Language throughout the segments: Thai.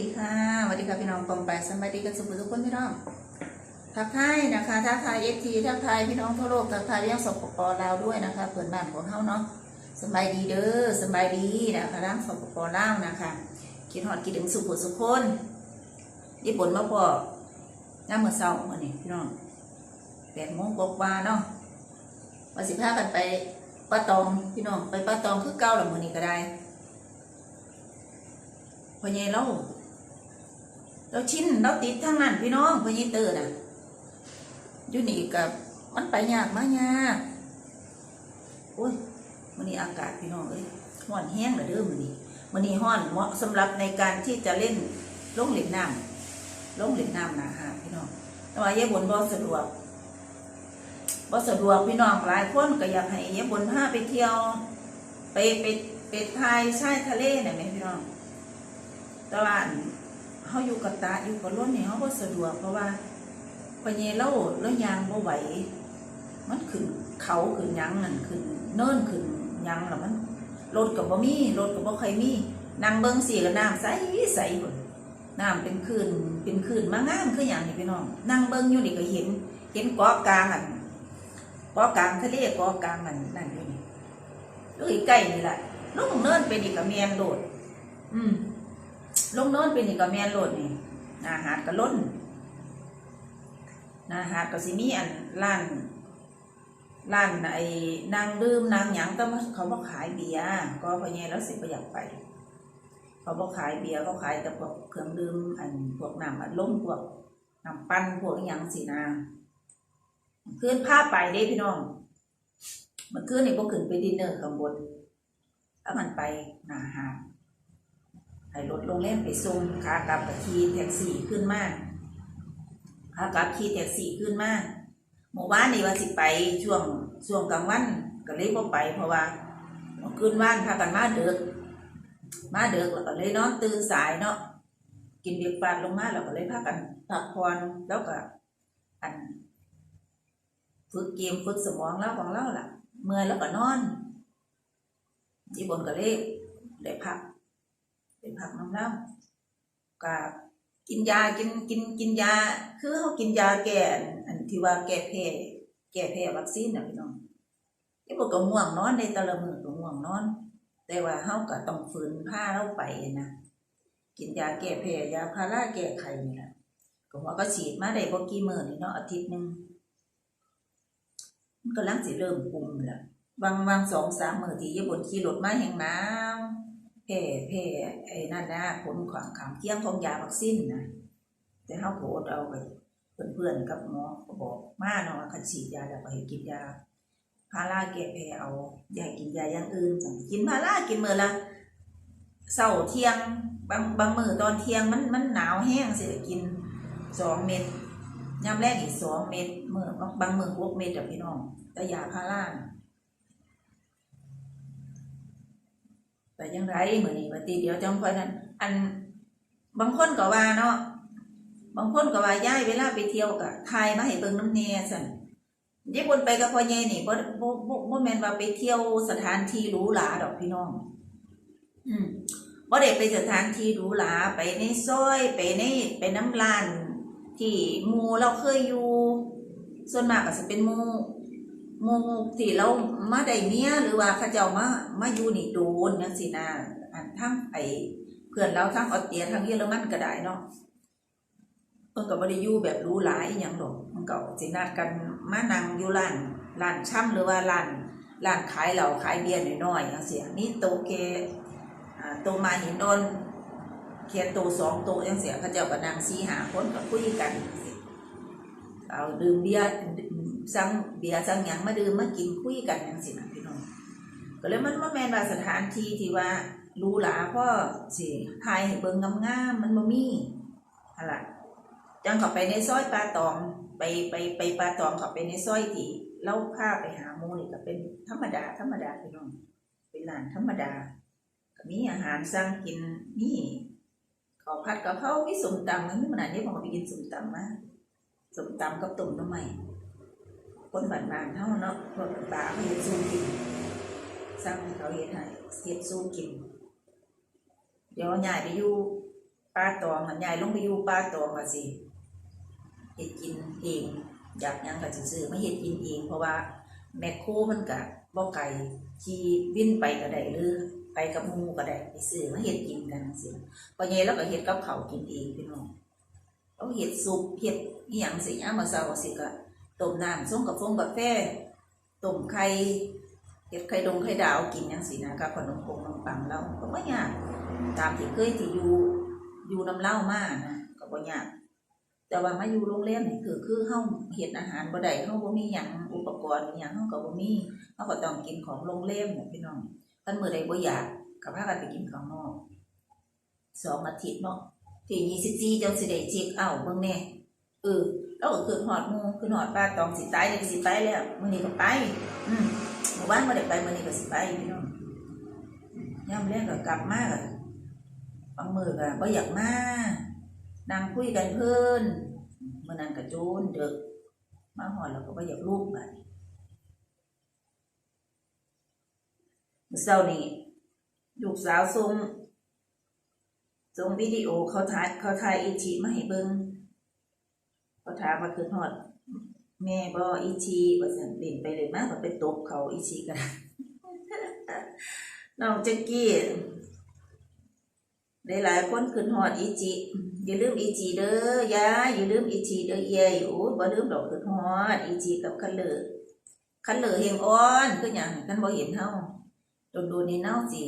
ดีค่ะสวัสดีค่ะพี่น้องปองไปสบายดีกันสุขทุกคนพี่น้องทักทายนะคะทักทายเอฟทีทักทายพี่น้องทั่วโลกทักทายยังสปปลาวด้วยนะคะเปิดบ้านของเขาเนาะสบายดีเด้อสบายดีนะคะร่างสปปลาวนะคะคิดฮอดคิดถึงสุขสุขคนญี่ปุ่นมาพอน้ำมือเศร้ามื่อนี้พี่น้องแปดโมงกว่าเนาะวันสิบห้ากันไปป้าตองพี่น้องไปป้าตองคือเก้าหรือมื่อนี้ก็ได้พอใหญ่เรา เราชินเราติดทั้งนั้นพี่น้องพอใหญ่เตอร์น่ะอยู่นี่กับมันไปยากมากยากโอ้ยมันนี้อากาศพี่น้องเอ้ยห้อนแห้งเหลือเด้อมันนี้มันนี้ห้อนเหมาะสำหรับในการที่จะเล่นลงเหล็กน้ำลงเหล็กน้ำนะฮะพี่น้องแต่ว่าเย่บบนบ่สะดวกบ่สะดวกพี่น้องหลายคนก็อยากให้เย่บบนพาไปเที่ยว ไปไปไปทายชายทะเลน่ะแม่พี่น้องต่ว่าอัน เขาอยู่กับตาอยู่กับล้นนี่เขาก็สะดวกเพราะว่าพอเยเล่าแล้วยางบ่ไหว มันขึ้นเขาขึ้นยังนั่นขึ้นเนิ่นขึ้นยังแล้วมันรถกับบ่มีรถกับบ่เคยมีนั่งเบิ้งสีกับน้ำใสใสหมดน้ำเป็นคืนเป็นคืนมางามคืออย่างนี้พี่น้องนั่งเบิ้งอยู่นี่ก็เห็น เห็นกาะกลางอันเกาะกลางทะเลกาะกลางอันนั่นอยู่นี่ลูกอีกใกล้นี่แหละลูกเนิ่นไปนี่กับเมียนโดด อืม ลงโน้นเป็นอีกก็แม่นโลดนี่นาหาดก็ล้นนาหาดก็สิมีอันร้านร้านไอ้นางดื่มนางหยังก็เขาบอกขายเบียร์ก็พอแย่แล้วสิประหยัดไป เขาบอกขายเบียร์เขาขายแต่พวกเครื่องดื่มอันพวกน้ำอัดลมพวกน้ำปั้นพวกอหยังสินาคืนผ้าไปเด้พี่น้องมื่อคืนนี่พวกขึ้นไปดินเนอร์ข้างบนแล้วมันไปนาหาด ให้รถลงเล่นไปส่งขากลับกับขี่แท็กซี่ขึ้นมากขากลับขี่แท็กซี่ขึ้นมากเมื่อวานนี่ว่าสิไปช่วงช่วงกลางวันก็เลยบ่ไป เพราะว่าเมื่อคืนว่านพากันมาเดึกมาเดึกแล้วก็เลยนอนตื่นสายเนาะกินเบียร์ฟานลงมาแล้วก็เลยพากันพักผ่อนแล้วก็อันฝึกเกมฝึกสมองแล้วของเราล่ะ เมื่อแล้วก็นอนที่บนก็เลยได้พัก เป็นผักน้ำเน่ากับกินยากินกินกินยา คือเขากินยาแก้อันที่ว่าแก้แพ้แก้แพ้วัคซีนนะพี่น้องที่พวกก็ง่วงนอนในตะละมือก็ง่วงนอน แต่ว่าเขาก็ต้องฝืนผ้าเราไปนะกินยาแก้แพ้ยาพาราแก้ไขนี่แหละก็ว่าก็ฉีดมาได้บ่กี่มื้อนี่เนาะอาทิตย์หนึงมันก็ลังสิเริ่มปุ่มแล้วางบางสองสามมื้อที่ญี่ปุ่นขี่รถมาแห่งหนาว พร่แพร่ไอ้นั่นนะผลของขามเที่ยงของยาวัคซีนนะแต่เขาโพดเอาไปเพื่อนๆกับหมอก็บอกมาเนาะคันฉีดยาแล้วก็ให้กินยาพาราแก้แพ้เอายากินยาอย่างอื่นกินพารากินเมื้อละเช้าเที่ยงบางบางมือตอนเที่ยงมันมันหนาวแห้งสิได้กินสองเม็ดยามแรกอีกสองเม็ดเมื้อบางบางมือหกเม็ดอะพี่น้องแต่ยาพารา น่ะแต่ยังไรเหมือนนี้ว่าตีเดียวจังค่อยนั้นอันบางคนก็ว่าเนาะบางคนก็ว่าย้ายเวลาไปเที่ยวกะทายมาให้เบิ่งน้ำแน่สั่นญี่ปุ่นไปกับพ่อใหญ่นี่บ่บ่บ่บ่แม่นว่าไปเที่ยวสถานที่หรูหราดอกพี่น้อง อืมบ่ได้ไปสถานที่หรูหราไปในซอยไปในไปน้ำลานที่หมู่เราเคยอยู่ ส่วนมากก็จะเป็นหมู่ หมู่ที่เรามาได้เมียหรือว่าเขาเจ้ามามาอยู่นี่โดนจังซี่นะอันทั้งไอเพื่อนเราทั้งออสเตรียทั้งเยอรมันก็ได้เนาะเพิ่นก็บ่ได้อยู่แบบรู้หรายอีหยังดอกมันก็สินัดกันมานั่งอยู่ร้านร้านช่ำหรือว่าร้านร้านขายเหล้าขายเบียร์น้อยๆจังซี่มีโต๊ะแกอ่าโตมาหินโดนแค่โตสองโต๊ะจังซี่เขาเจ้าก็นั่ง4 5คนก็คุยกันเอาดื่มเบียร์ สั่งเบียร์สั่งหยังมาดื่มมากินคุยกันจังซี่นะพี่น้องก็เลยมันบ่าแมนว่าสถานที่ที่ว่ารูหราพ่อสิถ่ายให้เบิ่งงามๆมันบ่มีหั่นล่ะจังเขาไปในซอยปลาตองไปไปไปปลาตองเขาไปในซอยที่เราพาไปหาหมู่นี่ก็เป็นธรรมดาธรรมดาพี่น้องเป็นร้านธรรมดาก็มีอาหารสั่งกินมีข้าวผัดกะเพรามีสมตำมันมีขนาดนี้ผมก็ไปกินสมตำมาสมตำกับต้มหน้ำใหม่ คนบ้านบานเท่าเนาะพวกตาเขาเฮ็ดสู้กินสั่งให้เขาเฮ็ดให้เฮ็ดสู้กิน เดี๋ยวย้ายไปอยู่ป้าตองมันยายลงไปอยู่ป้าตองก็สิเฮ็ดกินเองอยากยังก็สิซื้อมาเฮ็ดกินเองเพราะว่าแมคโครมันก็บ่ไกลขี่วิ่นไปก็ได้หรือไปกับหมูก็ได้ไปซื้อมาเฮ็ดกินกันจังซี่พอใหญ่แล้วก็เฮ็ดกับเขากินเองพี่น้องเอาเฮ็ดซุปเฮ็ดอีหยังสิยามาเช้าสิก็ ต้มน้ำส่งกับฟงกาแฟต้มไข่เฮ็ดไข่ดงไข่ดาวกินจังซี่นะกับขนมปงขนมปังเราก็บ่ยากตามที่เคยที่อยู่อยู่น้ำเล่ามากนะก็บ่ยากแต่ว่ามาอยู่โรงแรมนี่คือคือเฮาเฮ็ดอาหารบ่ได้เฮาบ่มีหยังอุปกรณ์อิหยังเฮาก็บ่มีเฮาก็ต้องกินของโรงแรมน่ะพี่น้องคันมื้อใดบ่อยากก็พากันไปกินข้างนอกสองอาทิตย์เนาะที่24เจ้าสิได้เช็คเอาท์เบิ่งแน่เออ เราก็ขึ้นฮอดมู่ขึ้นฮอดป้าตองสิตายเดี๋ยวก็สิไปแล้วมือนี้ก็ไป อืมเมื่อวานบ่ได้ไปมือนี้ก็สิไปพี่น้องยามแลงก็กลับมากบางมือก็บ่อยากมานั่งคุยกันเพิ่อนมื่อนั้นก็โจนเด็กมาหอดแล้วก็บ่อยากลุกไปมื้อเช้านี้ลูกสาวส่งส่งวิดีโอเขาถ่ายเขาถ่ายอีชีมาให้เบิ่ง เขาถามว่าคือฮอด แม่บ่อีชีว่าซั่นเล่นไปเลยมาก็ไปตบเขาอีชีกันน้องจักกี้หลายๆคนขึ้นฮอดอีจิอย่าลืมอีจิเด้อยาอย่าลืมอีจิเด้อเอยโอ้บ่ลืมดอกขึ้นฮอดอีจิกับคันเลอคันเลอเฮงอ่อนคือหยังคันบ่เห็นเฮาโดนๆนี่เน่าสิ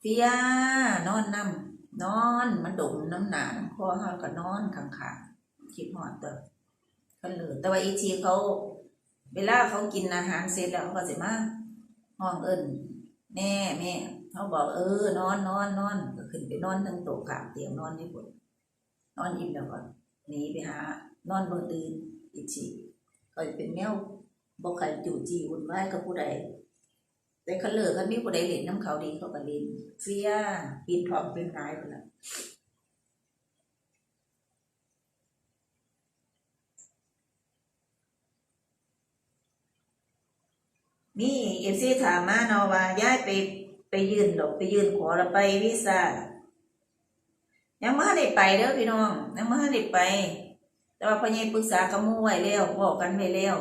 เฟียนอนนํนอนมันดมน้ำหนาน้ำคอเฮาก็นอนข้างๆ คิดฮอดเด้อคันเลอแต่ว่าอีจิเขา เวลาเขากินอาหารเสร็จแล้วเขาก็สิมาห้องเอิ้นแม่แม่เขาบอกเออนอนนอนนอนก็ขึ้นไปนอนทั้งโต๊ะขามเตียงนอนที่บนนอนอิ่มแล้วก็หนีไปหานอนบนตื่นอีทีก็จะเป็นแนวบอกใครจู่จีวุ่นวายกับผู้ใดแต่คันเลิกคันมีผู้ใดเล่นน้ำเขาดีเขาก็เล่นเฟียปีนทองเป็นหายคนละ นี่เอฟซีถามมาเนาะว่าย้ายไปไปยืนดอกไปยืนขอแล้วไปวีซ่ายังไม่ได้ไปเด้อพี่น้องยังไม่ได้ไป แต่ว่าพอยังปรึกษากับหมู่ไว้แล้วบอกกันไว้แล้ว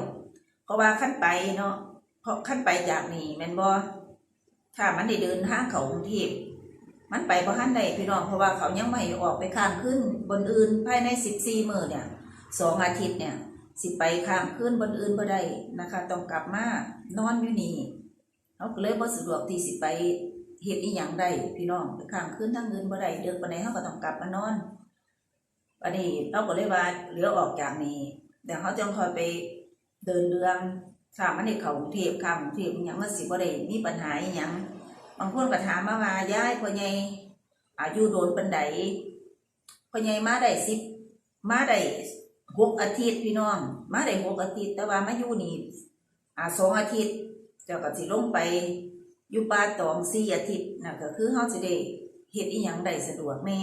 เพราะว่าขั้นไปเนาะเพราะขั้นไปจากนี่แม่นบ่ถ้ามันได้เดินทางเขากรุงเทพมันไปเพราะขั้นใดพี่น้องเพราะว่าเขายังไม่ออกไปข้ามขึ้นบนอื่นภายในสิบสี่มือเนี่ยสองอาทิตย์เนี่ย สิไปข้ามขึ้นบนอื่นบ่ได้นะคะ ต้องกลับมานอนอยู่นี่เขาก็เลยบ่สะดวกที่สิไปเฮ็ดอีหยังได้พี่น้องไปข้างคืนทั้งเงินบ่ได้เดือกปานใดเขาก็ต้องกลับมานอนบัดนี้เราก็เลยว่าเหลือออกจากนี้เดี๋ยวเขาจงคอยไปเดินเรื่องถ้ามันได้เขากรุงเทพข้ามเทพอิหยังมันสิบ่ได้มีปัญหาอีหยังบางคนก็ถามมาว่ายายพ่อใหญ่อายุโดนปนใดพ่อใหญ่มาได้10มาได้ หกอาทิตย์พี่น้อง มาได้หกอาทิตย์ แต่ว่ามาอยู่นี่อ่าสองอาทิตย์เจ้าก็สิลงไปอยู่ป่าตองสี่อาทิตย์นะก็คือเฮาสิได้เฮ็ดอีหยังได้สะดวกแน่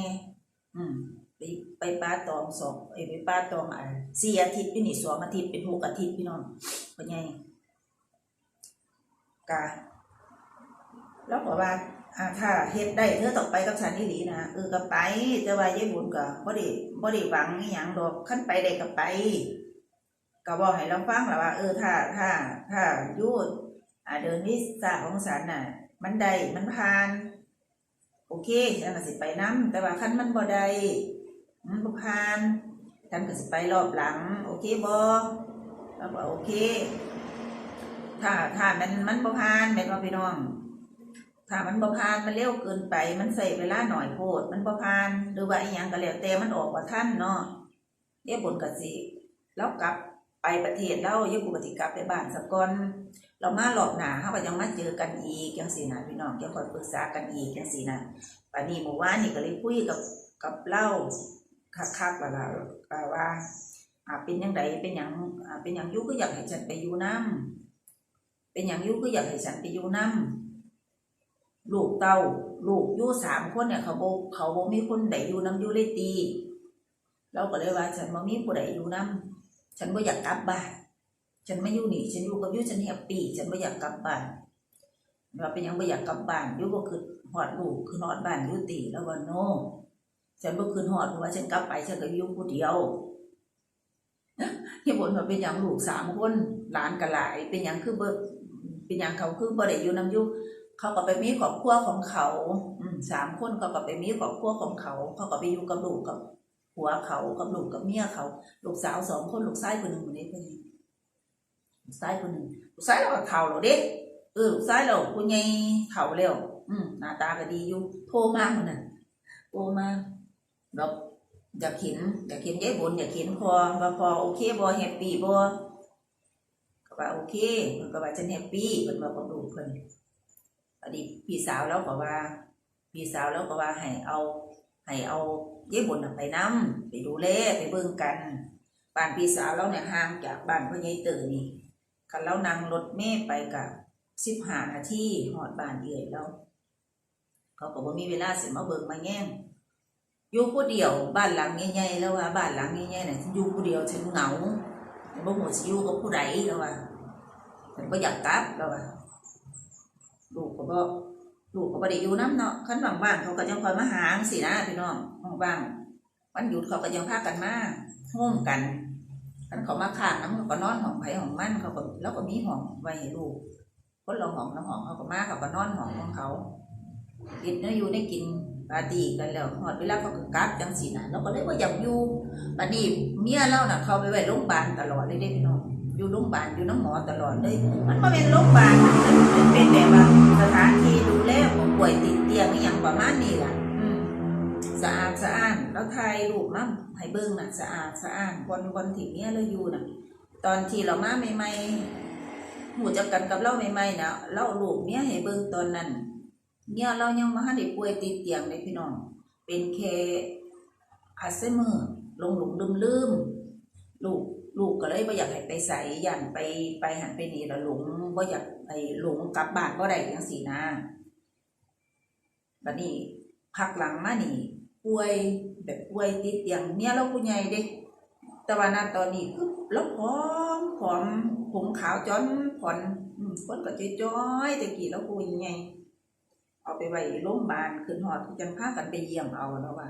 อืมไปไปป่าตองสองเอ้ยไปป่าตองอะสี่อาทิตย์อยู่นี่สองอาทิตย์เป็นหกอาทิตย์พี่น้องเป็นไงกะแล้วบอกว่า อ่าถ้าเฮ็ดได้เธอต้องไปกับฉันอีหลีนะเออก็ไปแต่ว่ายายบุญก็บ่ได้บ่ได้หวังอีหยังดอกคันไปได้ก็ไปก็บอกให้เราฟังและว่า เออถ้าถ้าถ้ายู่อ่าเดินวิสาของสันน่ะ มันได้มันผ่าน โอเคฉันก็สิไปน้ำแต่ว่าคันมันบ่ได้มันบ่ผ่านฉันก็สิไปรอบหลัง โอเคบ่แล้วก็โอเค ถ้าถ้ามันมันบ่ผ่านแม่นว่าพี่น้อง ถ้ามันบ่ผ่านมันเร็วเกินไป มันใส่เวลาหน่อยโพด มันบ่ผ่านหรือว่าอีหยังก็แล้วแต่มันออกว่าท่านเนาะเรียบนก็สิแล้วกลับไปประเทศเราเยอะปกติกลับไปบ้านสักก่อนเรามาหลอบหนาเขาก็ยังมาเจอกันอีกยังสีนะพี่น้องยังคอยปรึกษากันอีกยังสีนะป่านนี้เมื่อวานนี่ก็เลยคุยกับกับเล่าคักๆแล้วล่ะว่าเป็นยังไงเป็นหยังอ่าเป็นหยังยุก็อยากให้ฉันไปอยู่น้ำเป็นหยังยุก็อยากให้ฉันไปอยู่น้ำ ลูกเต้า ลูกยู่สามคนเนี่ยเขาโบเขาโบมีคนใดอยู่น้ำยู่เลยตี เราก็เลยว่าฉันบ่มีผู้ใดอยู่น้ำฉันไม่อยากกลับบ้าน ฉันไม่อยู่นี่ฉันอยู่กับยูฉันแฮปปี้ฉันไม่อยากกลับบ้านว่าเป็นยังไม่อยากกลับบ้านยูก็คือหอดลูกคือหอดบ้านยูตีแล้วว่าโนฉันบ่คืนหอดเพราะว่าฉันกลับไปฉันก็อยู่ผู้เดียวที่บนว่าเป็นอย่างลูกสามคนหลานก็หลาย เป็นอย่างคือเบิกเป็นอย่างเขาคือบ่ได้อยู่น้ำยู่ เขาก็ไปมีครอบครัวของเขาสามคนเขาก็ไปมีครอบครัวของเขา เขาก็ไปอยู่กับลูกกับผัวเขากับลูกกับเมียเขา ลูกสาวสองคนลูกชายคนหนึ่งคนนี้เป็นลูกชายคนหนึ่งลูกชายเราเฒ่าแล้วเด้เออลูกชายเราผู้ใหญ่เฒ่าแล้วอืมหน้าตาก็ดีอยู่โทรมาคนนั้นโทรมาเราอยากเห็นอยากเห็นยายบนอยากเห็นพอว่าพอโอเคบ่แฮปปี้บ่ก็ว่าโอเคเพิ่นก็ว่าฉันแฮปปี้เพิ่นว่าบ่รู้เพิ่น อดีพี่สาวเราก็ว่า พี่สาวเราก็ว่าให้เอาให้เอายายบนน่ะไปนํไปดูแลไปเบิ่งกันบ้านพี่สาวเราเนี่ยห่างจากบ้านพ่อใหญ่เต๋อนี่คันเรานั่งรถเมล์ไปกับสิบห้านาทีหอดบ้านเอื่อยแล้ว เขาก็บ่มีเวลาเสิมาเบิ่งมาแง่งอยู่ผู้เดียวบ้านหลังใหญ่ๆแล้วว่าบ้านหลังใหญ่ๆน่ะอยู่ผู้เดียวฉันเหงาบ่ฮู้สิอยู่กับผู้ใดแล้วว่าฉันบ่อยากกลับแล้วว่า ลูกก็บ่ลูกก็บ่ได้อยู่นํเนาะคันว่างๆเขาก็ยังคอยมาหาจังซี่นะพี่น้องว่างๆวันหยุดเขาก็ยังพากันมาห่มกันคันเขามาขางน้ำเขาก็นอนห้องไผ่ห้องมั่นเขาก็แล้วก็มีห้องไว้ให้ลูกคนเราห้องน้ำห้องเขาก็มาเขาก็นอนห้องของเขากินเนื้ออยู่ได้กินปาร์ตี้กันแล้วหอดเวลาเขาก็กลับจังสีนะเราก็เลยว่าอยากอยู่บัดนี้เมียเราน่ะเขาไปไว้โรงพยาบาลตลอดเลยเด้พี่น้อง อยู่โรงพยาบาลอยู่น้ำหมอตลอดเลย มันมาเป็นโรงพยาบาลนะมันเป็นแบบว่าสถานที่ดูแลผู้ป่วยติดเตียงอหย่างประมาณนี้ล่ะอืมสะอาดสะอ้านแล้วถ่ายรูปมาให้เบิ่งน่ะ สะอาดสะอ้านบนบนที่เนี้ยเราอยู่น่ะ ตอนที่เรามาใหม่ๆหูจักกันกับเราใหม่ๆนะเรารูปเนี้ยให้เบิ่งตอนนั้นเนี่ยเรายังมาให้ได้ป่วยติดเตียงเลยพี่น้อง เป็นแค่อัลไซเมอร์หลงหลงลืมลืมๆลูก ลูกก็เลยบ่อยากให้ไปใส่ยันไปไปหันไปนี่แล้วหลงบ่อยากไปหลงกลับบ้านบ่ได้จังซี่นะบัดนี้พักหลังมานี่ป่วยแบบป่วยติดเตียงเนี่ยเราผู้ใหญ่เด็กแต่ว่าณตอนนี้คือเราผอมผอมผมขาวจอนผ่อนคนก็จ้อยๆต่กี้เราผู้ใหญ่เอาไปไว้โรงพยาบาลขึ้นหอดจังพากันไปเยี่ยมเอาแล้วว่า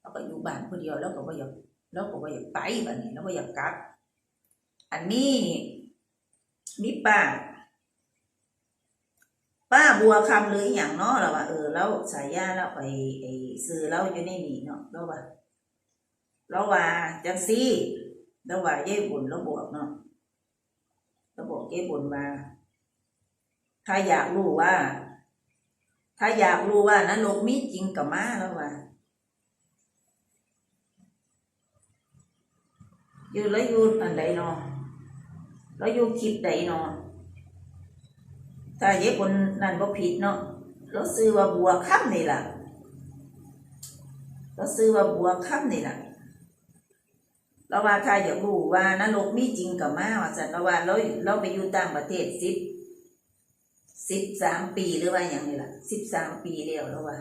เราก็อยู่บ้านคนเดียวแล้วก็บ่อยาก แล้วก็บ่อยากไปแบบนี้แล้วบ่อยากกลับ อันนี้มีป้า ป้าบัวคำหรืออย่างเนาะเราว่าเออแล้วสายยาเราไปไอ้ซื้อเราอยู่ในนี่เนาะเราว่าเราว่าจังซี่เราว่าเย่บุญเราบอกเนาะเราบอกเย่บุญว่าถ้าอยากรู้ว่า ถ้าอยากรู้ว่านรกมีจริงกับมาแล้วว่า อยู่แล้วอยู่อันใดเนาะแล้วอยู่คลิปใดเนาะถ้าเย็บคนนั่นก็ผิดเนาะเราซื้อว่าบัวค่ำนี่ล่ะเราซื้อว่าบัวค่ำนี่ล่ะเราว่าถ้าอยากรู้ว่านรกมีจริงกับมาว่าสันเราว่าเราเราไปอยู่ต่างประเทศสิบสิบสามปีหรือว่าอย่างนี้ล่ะสิบสามปีแล้วเราว่า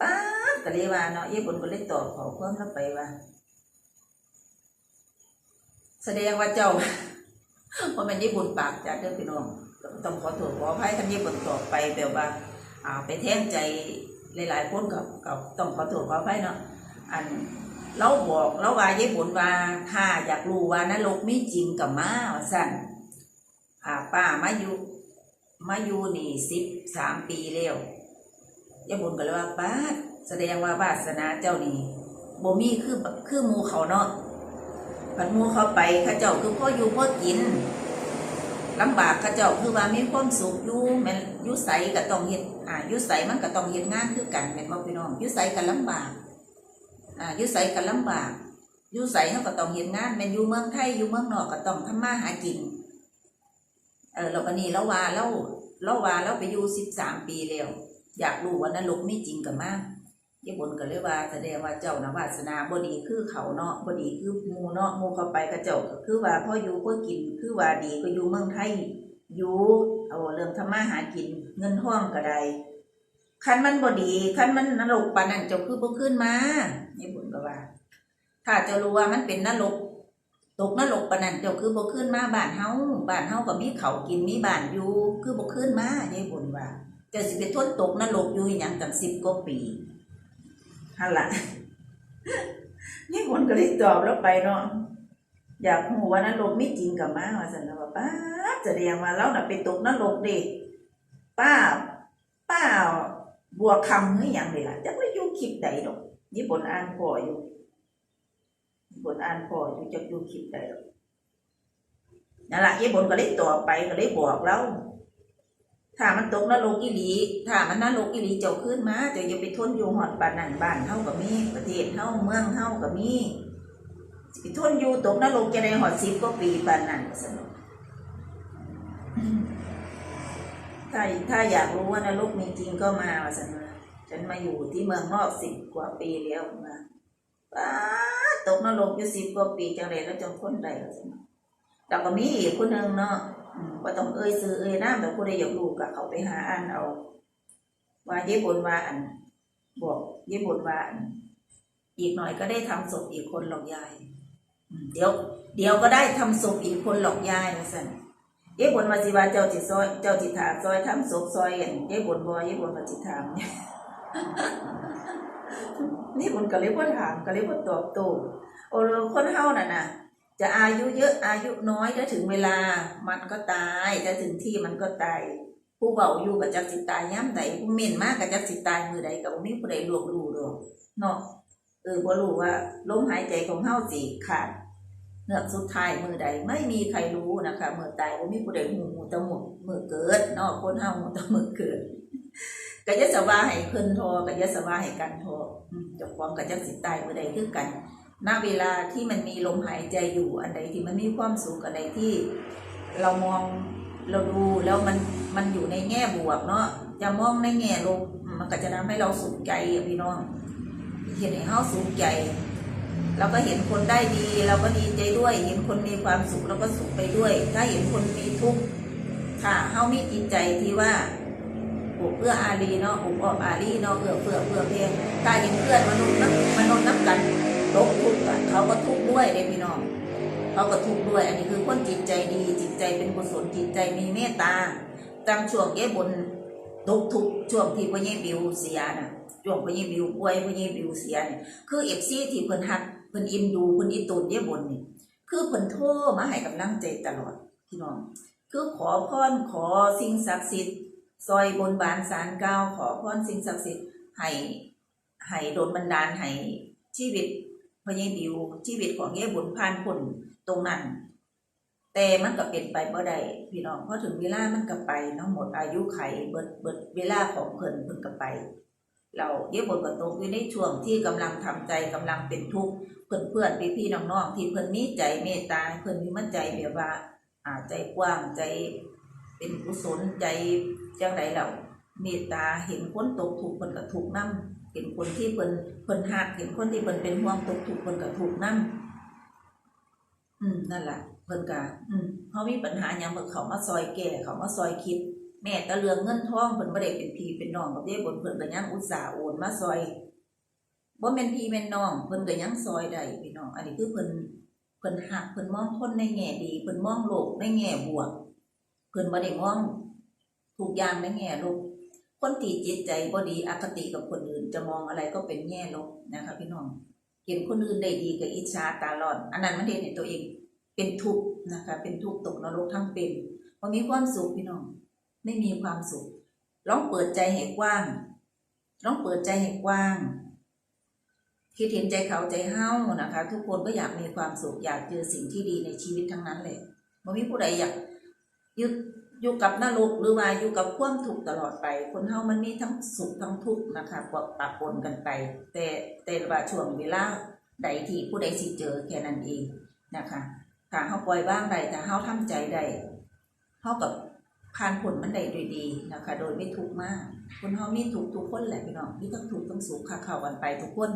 ป้าก็เลยว่าเนาะเย็บคนก็เลยตอบขอความเราไปว่า แสดงว่าเจ้าเพราะมันญี่ปุ่นปากจัดเด้อพี่น้องต้องขอโทษขออภัยท่านญี่ปุ่นต่อไปแบบว่าอ่าไปแท่งใจหลายๆคนกับกับต้องขอโทษขออภัยเนาะอันเราบอกเราว่าญี่ปุ่นว่าถ้าอยากรู้ว่านรกมีจริงกับมาสั่นอ่าป้ามาอยู่มาอยู่นี่สิบสามปีแล้วญี่ปุ่นก็เลยว่าป้าแสดงว่าวาสนาเจ้านี่บ่มีคือคือมูเขาเนาะ พันหมูเขาไปข้าเจ้าคือพ่ออยู่พ่อกินลำบากเขาเจ้าคือว่ามีความสุขอยู่แม่นยู่ใสก็ต้องเฮ็ดอ่ายู่ใสมันก็ต้องเฮ็ดงานคือกันแม่นบ่พี่น้องยู่ใสก็ลำบากอ่ายู่ใสก็ลำบากยู่ใสเฮาก็ต้องเฮ็ดงานแม่นอยู่เมืองไทยอยู่เมืองนอกก็ต้องทำมาหากินเออแล้วก็นี่เราว่าเราเราว่าเราไปอยู่13ปีแล้วอยากรู้ว่านรกไมีจริงกับมา ญี่ปุ่นก็เลยว่าแสดงว่าเจ้านะวาสนาบดีคือเขาเนาะบดีคือมูเนาะมูเขาไปก็เจ้าก็คือว่าพ่ออยู่พ่อกินคือว่าดีก็อยู่เมืองไทยอยู่เอาเรื่องทำมาหากินเงินห้องก็ได้คันมันบดีคันมันนรกปานนั้นเจ้าคือบ่ขึ้นมาญี่ปุ่นก็ว่า ถ้าเจ้ารู้ว่ามันเป็นนรกตกนรกปานนั้นเจ้าคือบ่ขึ้นมาบ้านเฮาบ้านเฮาก็มีเขากินมีบ้านอยู่คือบ่ขึ้นมาญี่ปุ่นว่าเจ้าสิไปทนตกนรกอยู่อหยังตั้ง10กว่าปี ฮันละนี่คนก็เลยตอบแล้วไปเนาะอยากหูว่านรกไม่จริงกับมาว่าสันนะว่าป้าดแสดงว่าเราน่ะไปตกนรกเด็กป้าป้าบวกคำหรืออย่างเดีล่ะจะไม่อยู่คลิปใดดอกญี่ปุ่นอ่านพออยู่ญี่ปุ่นอ่านพออยู่จะอยู่คลิปใดดอกนั่นแหละญี่ปุ่นก็เลยตอบไปก็เลยบอกเรา ถ้ามันตกนรกอีหลีถ้ามันนรกอีหลีเจ้าขึ้นมาเจ้าอย่าไปทนอยู่หอดบ้านนั่นบ้านเฮาก็มีประเทศเฮาเมืองเฮาก็มีสิไปทนอยู่ตกนรกจะได้หอดสิบก็ปีบ้านนั่นสนุกถ้าถ้าอยากรู้ว่านรกมีจริงก็มาสนุกฉันมาอยู่ที่เมืองนอกสิบกว่าปีแล้วมาป้าตกนรกอยู่สิบกว่าปีจังเลยแล้วจังคนใดว่าสนุกแต่ก็มีอีกคนหนึ่งเนาะ อืมบ่ต้องเอ่ยซื้อเอ่ยน้ำแต่ผู้ใดอยากรู้ก็เขาไปหาอ่านเอาว่าเย่บบนว่าอันบอกเย่บบนว่าอันอีกหน่อยก็ได้ทำศพอีกคนหรอกยาย เดี๋ยว เดี๋ยวก็ได้ทำศพอีกคนหรอกยายว่าซั่นเย่บนว่าสิว่าเจ้าจิตซอย เจ้าจิตถามซอยทำศพซอยอันเย่บบนบ่เย่บบนว่าจิตถามนี่บนก็เลยบ่ถามก็เลยบ่ตอบโต้โอ้คนเฮานั่นน่ะ จะอายุเยอะอายุน้อยถ้าถึงเวลามันก็ตายถ้าถึงที่มันก็ตายผู้เบาอยู่กับจักสิตายย่ำใดผู้เม่นมากกับจักสิตายมือใดกับมีผู้ใดลวงรู้ดอกเนาะเออบ่รู้ว่าลมหายใจของเฮาสิขาดเนือกสุดท้ายมือใดไม่มีใครรู้นะคะมือตายบ่มีผู้ใดฮู้ฮู้แต่หมดมือเกิดเนาะคนเฮาฮู้แต่มือเกิดก็จะสวาให้เพิ่นทรก็จะสวาให้กันทอืมเจ้าของกับจักสิตายมือใดคือกัน ณเวลาที่มันมีลมหายใจอยู่อันใดที่มันมีความสุขอันใดที่ เรามองเราดูแล้วมันมันอยู่ในแง่บวกเนาะจะมองในแง่ลบมันก็จะทำให้เราสุขใจพี่น้องเห็นให้เฮาสุขใจเราก็เห็นคนได้ดีเราก็ดีใจด้วย เห็นคนมีความสุขเราก็สุขไปด้วย ถ้าเห็นคนมีทุกข์ถ้าเฮามีจิตใจที่ว่าปลูกเอื้ออารีเนาะปลูกออกอารีเนาะเอื้อเฟื่อเฟื่อเพียงถ้าเห็นเพื่อนมนุษย์นะมนุษย์นับกัน ตกทุกข์อะเขาก็ทุกข์ด้วยเด้พี่น้อง เขาก็ทุกข์ด้วย อันนี้คือคนจิตใจดี จิตใจเป็นกุศลจิตใจมีเมตตาจังช่วงเย้บนตกทุกข์ช่วงที่พ่อเย่บิวเสียน่ะช่วงพ่อเย่บิวป่วยพ่อเย่บิวเสียเนี่ยคือเอฟซีที่เพิ่นฮักเพิ่นอินดูเพิ่นอีตูนเย้บนนี่คือเพิ่นโทรมาให้กำลังใจตลอดพี่น้อง คือขอพรขอสิ่งศักดิ์สิทธิ์ซอยบนบานสารกล่าขอพรสิ่งศักดิ์สิทธิ์ให้ให้โดนบันดาลให้ชีวิต พยังบิวชีวิตของยายบุญผ่านพ้นตรงนั้น แต่มันก็เป็นไปบ่ได้พี่น้องเพอถึงเวลามันก็ไปเนาะหมดอายุไขเบิดเบิดเวลาของเพิ่นเพิ่นก็ไป เราเยายบุญก็ตกอยู่ในช่วงที่กำลังทำใจกำลังเป็นทุกข์เพื่อนเพื่อนพี่พี่ๆน้องที่เพิ่นมีใจเมตตาเพิ่นมีมั่นใจแบบว่าอาใจกว้างใจเป็นกุศลใจจังไดเรา เมตตาเห็นคนตกถูกข์เพิ่นก็ถูกนำเห็นคนที่เพิ่นเพิ่นหักเห็นคนที่เพิ่นเป็นห่วงตกทุกข์เพิ่นก็ถูกนั่อืมนั่นแหละเพิ่นก็อืมเขามีปัญหาหยังเพิ่นเขามาซอยแก้เขามาซอยคิด แม่แตะเรื่องเงินทองเพิ่นบ่ได้เป็นพี่เป็นน้องกับเด้บนเพิ่นก็ยังอุตส่าห์โอนมาซอยบ่แม่นพี่แม่นน้องเพิ่นก็ยังซอยได้พี่น้องอันนี้คือเพิ่นเพิ่นหักเพิ่นมองคนในแง่ดีเพิ่นมองโลกในแง่บวกเพิ่นบ่ได้มองทุกอย่างในแง่ลบ คนที่จิตใจบ่ดีอคติกับคนอื่น จะมองอะไรก็เป็นแง่ลบนะคะพี่น้องเห็นคนอื่นได้ดีก็อิจฉาตาลอนอันนั้นมันเห็นในตัวเองเป็นทุกข์นะคะ เป็นทุกข์ตกนรกทั้งเป็นพอมีความสุขพี่น้อง ไม่มีความสุขลองเปิดใจให้กว้างลองเปิดใจให้กว้างคิดเห็นใจเขาใจเฮ้านะคะ ทุกคนก็อยากมีความสุขอยากเจอสิ่งที่ดีในชีวิตทั้งนั้นเลยมันมีผู้ใดอยากยึด อยู่กับนรกหรือว่าอยู่กับความทุกข์ตลอดไป คนเฮามันมีทั้งสุขทั้งทุกข์นะคะปะปะปนกันไป แต่แต่ว่าช่วงเวลาใดที่ผู้ใดสิเจอแค่นั้นเองนะคะถ้าเฮาปล่อยว่างใดถ้าเฮาทำใจใดเฮากับผ่านผลมันได้ดยดีนะคะ โดยไม่ทุกข์มาก คนเฮามีทุกข์ทุกคนแหละพี่น้องมีทั้งทุกข์ทั้งสุขค่ะเข้ากันไปทุกคน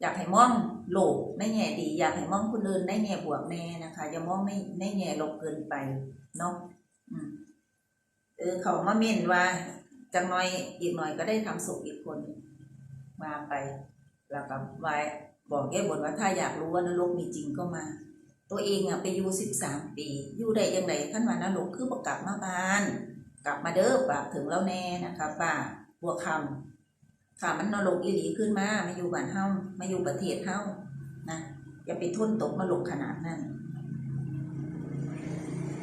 อยากให้มองโลกในแง่ดี อยากให้มองคนอื่นในแง่บวกแน่นะคะอย่ามองในในแง่ลบเกินไปเนาะอืม เออเขามาเม่นว่าจังน้อยอีกหน่อยก็ได้ทำสุขอีกคนมาไป แล้วก็ไว้บอกแก้บนว่าถ้าอยากรู้ว่านรกมีจริงก็มา ตัวเองอะไปอยู่สิบสามปีอยู่ได้ยังไงขั้นว่านรกคือประกลับมาบ้าน กลับมาเด้อฝากถึงแล้วแน่นะคะป้าบัวคำค่ะมันนรกอีหลีขึ้นมามาอยู่บ้านเฮามาอยู่ประเทศเฮานะอย่าไปทุ่นตกนรกขนาดนั้น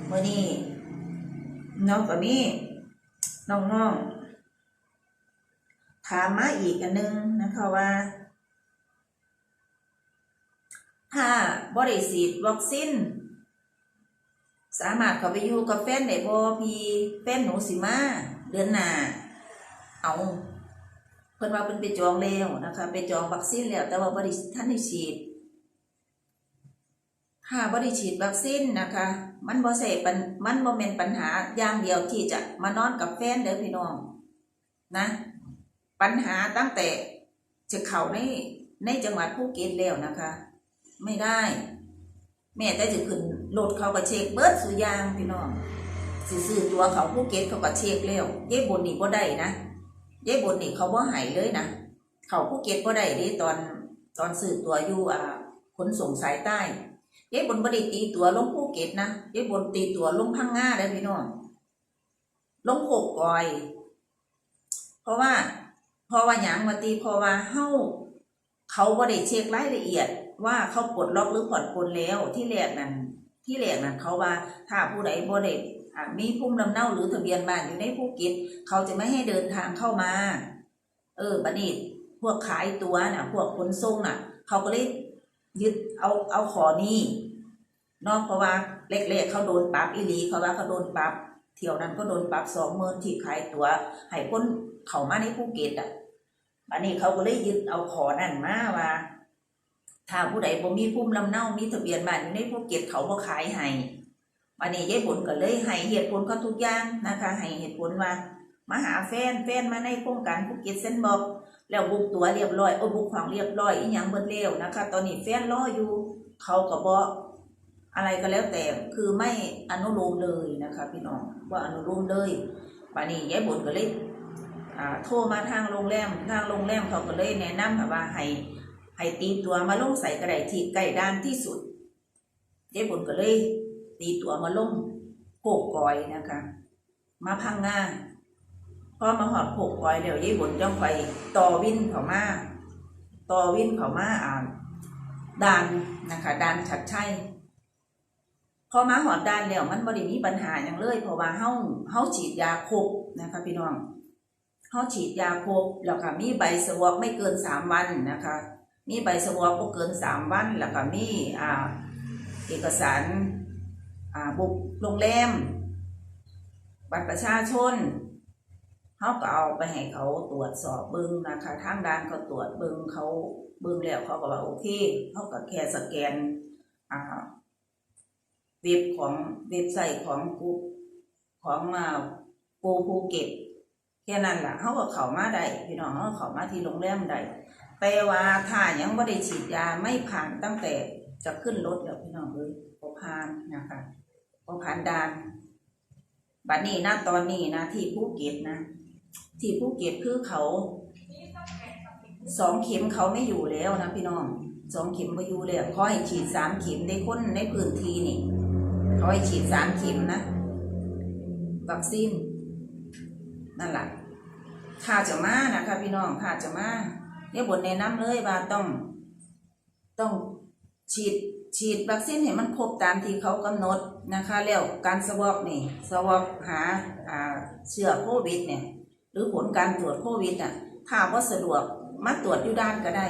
เมื่อนี้ น้องก็มีน้องๆถามมาอีกอันนึงนะคะว่า ถ้าบริสีดวัคซีนสามารถเข้าไปอยู่กับแฟนได้บ่พี่แฟนหนูสิมาเดือนหน้าเอาเพิ่นว่าเพิ่นไปจองแล้วนะคะ ไปจองวัคซีนแล้วแต่ว่าบริท่านได้ฉีด ถ้าบริฉีดวัคซีนนะคะ มันบ่ใช่ปัญมันบ่แม่นปัญหาอย่างเดียวที่จะมานอนกับแฟนเด้อพี่น้องนะ ปัญหาตั้งแต่จะเข้าในในจังหวัดภูเก็ตแล้วนะคะ ไม่ได้ แม่แต่จะขึ้นรถเขาก็เช็คเบิดสุยางพี่น้องสิซื้อตัวเขาภูเก็ตเขาก็เช็คแล้วเย้บนนี่บ่ได้นะเย้บนนี่เขาบ่หายเลยนะเขาภูเก็ตบ่ได้ด้ตอนตอนซื้อตัวอยู่อ่าขนส่งสายใต้ เย้บนบด้ตีตัวลงภูเก็ตนะเย้บนตีตัวลงพังงาได้พี่น้องลงโขกกอย เพราะว่าพราะว่าหยังมาตีพราะว่าเฮาเขาบ่ได้เช็ครายละเอียด ว่าเขาปลดล็อกหรือผ่อนปลนแล้วที่แรกนั้นที่แรกนั้นเขาว่าถ้าผู้ใดบ่ได้มีภูมิลำเนาหรือทะเบียนบ้านอยู่ในภูเก็ตเขาจะไม่ให้เดินทางเข้ามา เออบัดนี้พวกขายตัวน่ะ พวกขนส่งน่ะ เขาก็เลย ยึดเอาเอาขอนี้เนอกเพราะว่าเล็กๆเขาโดนปรับอีหลีเขาว่าเขาโดนปรับเที่ยวนั้นก็โดนปรับสองหมื่นที่ขายตัวให้นเขามาในภูเก็ตอะบัดนี้เขาก็เลยยึดเอาขอนั่นมาว่าถ้าผู้ใดบ่มีภูมิลำเนามีทะเบียนบ้านในภูเก็ตเขาบ่ขายให้บัดนี้ยายผลก็เลยให้เหตุผลเขาทุกอย่างนะคะ ให้เหตุผลว่ามาหาแฟนแฟนมาในโครงการภูเก็ตเส้นบอก แล้วบุกตัวเรียบร้อยโอ้บุกของเรียบร้อยอีหยังเบิดเร็วนะคะ ตอนนี้แฟนรออยู่เขาก็บ่อะไรก็แล้วแต่คือไม่อนุโลมเลยนะคะ พี่น้องว่าอนุโลมเลยบัดนี้ยายบุญก็เลยอ่าโทรมาทางโรงแรมทางโรงแรมเขาก็เลยแนะนำค่ะว่าให้ให้ตีตัวมาลงใส่กระไดที่ใกล้ด้านที่สุดยายบุญก็เลยตีตัวมาลงโขกกอยนะคะ มาพังงา พอมาหอดโขกกอยเดี๋ยวยายบุญจ้องไปต่อวินเขามาต่อวินเขามาอ่านด่านนะคะด่านชัดชัยพอมาหอดด่านแล้วมันบ่ได้มีปัญหาอย่างเลยเพราะว่าเฮาเฮาฉีดยาครบนะคะพี่น้องเฮาฉีดยาครบแล้วก็มีใบสวอปไม่เกินสามวันนะคะ มีใบสวอปบ่เกินสามวัน แล้วก็มีอ่าเอกสารอ่าบุกโรงแรมบัตรประชาชน เขาก็เอาไปให้เขาตรวจสอบเบิ้งนะคะทางด้านเขาตรวจเบิ้งเขาเบิ้งแล้วเขาก็ว่าโอเคเขาก็แค่สแกนอ่าเว็บของเว็บไซต์ของกูของอ่าปูภูเก็ตแค่นั้นแหละเขาก็เข้ามาได้พี่น้องเขาก็เข้ามาที่โรงแรมได้แต่ว่าถ้ายังไม่ได้ฉีดยาไม่ผ่านตั้งแต่จะขึ้นรถแล้วพี่น้องเลยพอผ่านนะคะพอผ่านด่านบัดนี้นะตอนนี้นะที่ภูเก็ตนะ ที่ภูเก็ตคือเขาสองเข็มเขาไม่อยู่แล้วนะพี่น้องสองเข็มไม่อยู่แล้วเขาให้ฉีดสามเข็มในคนในพื้นที่นี่เขาให้ฉีดสามเข็มนะวัคซีนนั่นแหละถ้าจะมานะคะพี่น้องถ้าจะมาเนี่ยบทแนะนำเลยว่าต้อง ต้องฉีดฉีดวัคซีนให้มันครบตามที่เขากำหนดนะคะ แล้วการสวอปนี่สวอปหาเชื้อโควิดเนี่ย หรือผลการตรวจโควิดอะถ้าว่าสะดวกมาตรวจอยู่ด้านก็ได้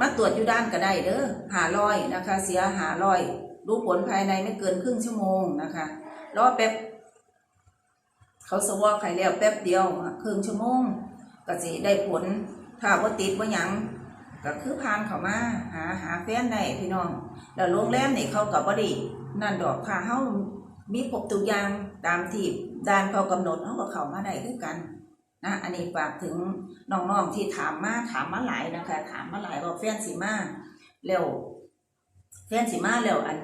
มาตรวจอยู่ด้านก็ได้เด้อหาลอยนะคะ เสียหาลอยรู้ผลภายในไม่เกินครึ่งชั่วโมงนะคะรอแป๊บเขาสวอปใครแล้วแป๊บเดียวครึ่งชั่วโมงก็สิได้ผล ถ้าว่าติดว่ายังก็คือพานเขามาหาหาแฟนได้พี่น้องแล้วโรงแรมนี่เขากับบ่ได้นั่นดอกค่ะเฮามีครบทุกอย่างตามที่ ด้านเขากำหนดเฮาก็เข้ามาได้คือกันนะอันนี้ฝากถึงน้องๆที่ถามมาถามมาหลายนะคะ ถามมาหลายว่าแฟนสิมาแล้วแฟนสิมาแล้วอัน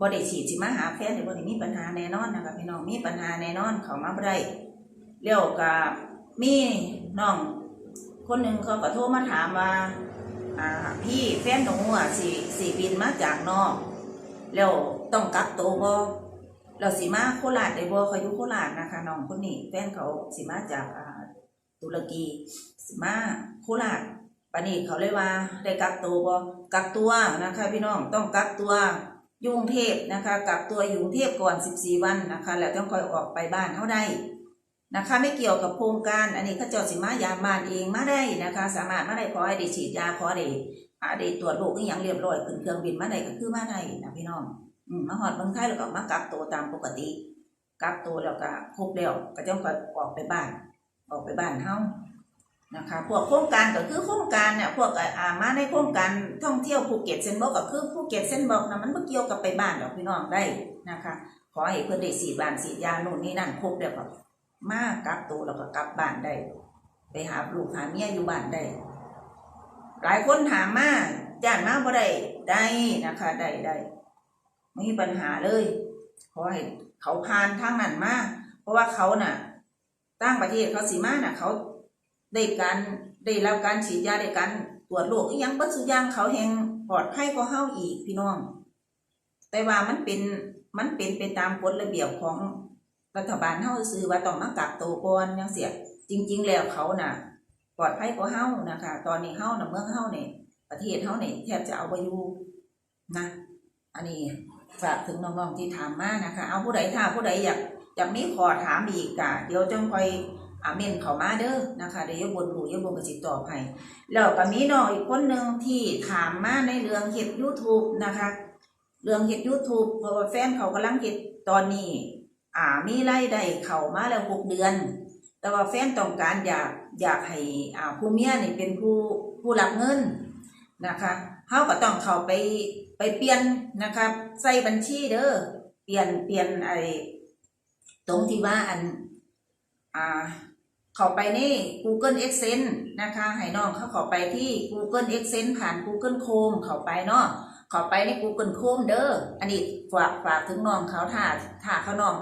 บ่ได้ฉีดสิมาหาแฟนนี่บ่ได้มีปัญหาแน่นอนนะคะพี่น้องมีปัญหาแน่นอนเขามาบ่ได้แล้วก็มีน้องคนหนึ่งเขาก็โทรมาถามว่าพี่แฟนหนูอะสี่สี่บินมาจากนอก แล้วต้องกักตัวบ่ แล้วสีมาโคราชได้บ่เขาอยู่โคราชนะคะน้องคนนี้แฟนเขาสีมาจากตุรกีสีมาโคราชปานี้เขาเลยว่าได้กักตัวบ่กักตัวนะคะ พี่น้องต้องกักตัวยุงเทพนะคะกักตัวอยุงเทพก่อน 14 วันนะคะ แล้วต้องคอยออกไปบ้านเท่าได้นะคะ ไม่เกี่ยวกับโครงการ อันนี้เขาเจ้าสิมายามบ้านเองมาได้นะคะ สามารถมาได้ขอให้ได้ฉีดยาขอได้อ่าได้ตรวจโรคอหย่างเรียบร้อยขึ้นเครื่องบินมาได้ก็คือมาได้นะพี่น้อง มาหอดเมืองไทยแล้วก็มากักตัวตามปกติ กักตัวแล้วก็ครบแล้วก็จะค่อยออกไปบ้าน ออกไปบ้านเฮานะคะ พวกโครงการก็คือโครงการเนี่ยพวกอ่ามาในโครงการท่องเที่ยวภูเก็ตเซนบอกก็คือภูเก็ตเซนบอกนะมันไม่เกี่ยวกับไปบ้านดอกพี่น้องได้นะคะ ขอให้เพื่อนได้ฉีดบ้านฉีดยาโน่นนี่นั่นครบแล้วก็มากักตัวแล้วก็กลับบ้านได้ ไปหาลูกหาเมียอยู่บ้านได้ หลายคนถามมาจ้านมาบ่ได้ได้นะคะ ได้ได้ ไม่มีปัญหาเลย ขอให้เขาผ่านทางนั้นมาเพราะว่าเขาน่ะตั้งประเทศเขาสีมาน่ะ เขาได้การได้รับการฉีดยาได้การตรวจโรคยังเบัดสุย่างเขาแหงปลอดภัยกว่าเฮาอีกพี่น้อง แต่ว่ามันเป็นมันเป็นไปตามกฎระเบียบของรัฐบาลเฮาซื้อว่าต้องมากักตัวก่อนจังเสียจริง ๆ แล้วเขาน่ะ ปลอดภัยกว่าเฮานะคะ ตอนนี้เฮาน่ะเมืองเฮาเนี่ยประเทศเฮาเนี่ยแทบจะเอาไปอยู่นะ อันนี้ ฝากถึงน้องๆที่ถามมานะคะ เอาผู้ใดถ้าผู้ใดอยากอยากมีขอถามอีกกะเดี๋ยวจังคอยอาเมนเข้ามาเด้อนะคะเดี๋ยวยบนรู้อยบนกระสิตอบให้แล้วก็มีน้องอีกคนหนึ่งที่ถามมาในเรื่องเฮ็ด YouTube นะคะ เรื่องเฮ็ด YouTube เพราะว่าแฟนเขากำลังเฮ็ดตอนนี้ อ่ามีรายได้เข้ามาแล้วหกเดือน แต่ว่าแฟนต้องการอยากอยากให้อ่าผู้เมียนี่เป็นผู้ผู้รับเงินนะคะ เฮาก็ต้องเข้าไปไปเปลี่ยนนะคะใส่บัญชีเด้อเปลี่ยนเปลี่ยนไอ้ตรงที่ว่าอันอ่าเข้าไปใน Google Exchange นะคะให้น้องเขาเข้าไปที่ Google Exchange ผ่าน Google Chrome เข้าไปเนาะเข้าไปใน Google Chrome เด้ออันนี้ฝากฝากถึงน้องเขาถ้าถ้าเขาน้อง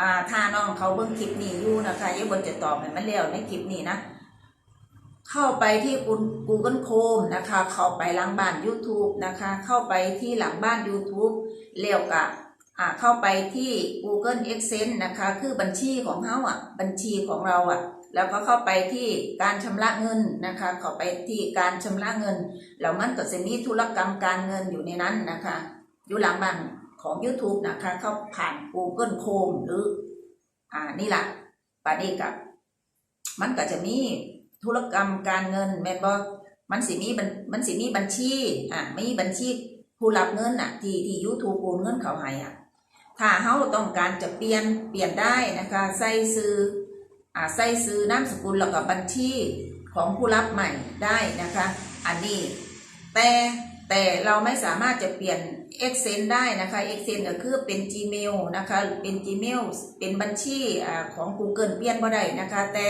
อ่าถ้าน้องเขาเบิ่งคลิปนี้อยู่นะคะยายบนจะตอบให้มันแล้วในคลิปนี้นะ เข้าไปที่ Google Chrome นะคะ เข้าไปหลังบ้าน YouTube นะคะ เข้าไปที่หลังบ้าน YouTube เรียวกับอ่าเข้าไปที่ Google Exchange นะคะ คือบัญชีของเขาอะ บัญชีของเราอะ แล้วก็เข้าไปที่การชำระเงินนะคะ เข้าไปที่การชำระเงิน แล้วมันก็จะมีธุรกรรมการเงินอยู่ในนั้นนะคะ อยู่หลังบ้านของ YouTube นะคะ เข้าผ่าน Google Chrome หรือ อ่า นี่แหละปานี้กับมันก็จะมี ธุรกรรมการเงินแม่นบ่มันสิมีบัญมันสิมีบัญชีอ่ามีบัญชีผู้รับเงินอะ ที่ที่ YouTube โอนเงินเขาให้อะถ้าเฮาต้องการจะเปลี่ยนเปลี่ยนได้นะคะใส่ซื้ออ่าใส่ซื้อนามสกุลแล้วก็บัญชีของผู้รับใหม่ได้นะคะ อันนี้ แต่แต่เราไม่สามารถจะเปลี่ยน Excel ได้นะคะ Excel ก็คือเป็น Gmail นะคะเป็น Gmail เป็นบัญชีอ่าของ Google เปลี่ยนบ่ได้นะคะ แต่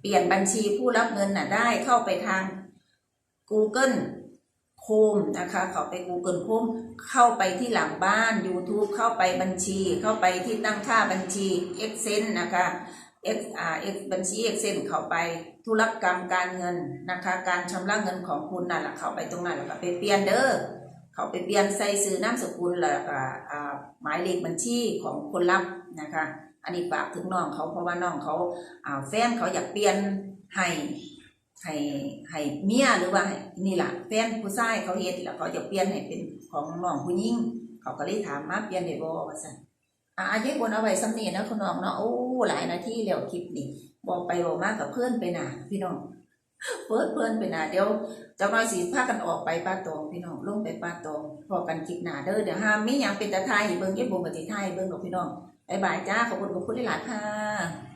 เปลี่ยนบัญชีผู้รับเงินน่ะได้เข้าไปทาง Google Chrome นะคะเข้าไป Google Chrome เข้าไปที่หลังบ้าน YouTube เข้าไปบัญชี เข้าไปที่ตั้งค่าบัญชี Excel นะคะ X อ่า X บัญชี Excel เข้าไปธุรกรรมการเงินนะคะ การชำระเงินของคุณนั่นแหละเข้าไปตรงนั้นแล้วก็ไปเปลี่ยนเด้อเขาไปเปลี่ยนใส่ซื้อนามสกุลแล้วก็อ่าหมายเลขบัญชีของคนรับนะคะ อันนี้ฝากถึงน้องเขาเพราะว่าน้องเขาอ่าแฟนเขาอยากเปลี่ยนให้ให้ให้เมียหรือว่านี่แหละแฟนผู้ชายเขาเฮ็ดแล้วเขาจะเปลี่ยนให้เป็นของน้องผู้หญิงเขาก็เลยถามมาเปลี่ยนได้บ่ว่าซั่นอ่าอายุบนเอาไว้สำนียนะคุณน้องเนาะโอ้หลายนาทีแล้วคลิปนี้บอกไปบอกมากับเพื่อนไปหนาพี่น้องเพื่อนเพื่อนไปหนาเดี๋ยวจะมาสีพากันออกไปป้าตองพี่น้องลงไปป้าตองพอกันคลิปหนาเด้อเดี๋ยวห้ามมีอย่างเป็นตะไทยเบิ่งเย็บบุงกับจิไทยเบิ่งกับพี่น้อง บายจ้าขอบคุณขอบคุณหลายๆค่ะ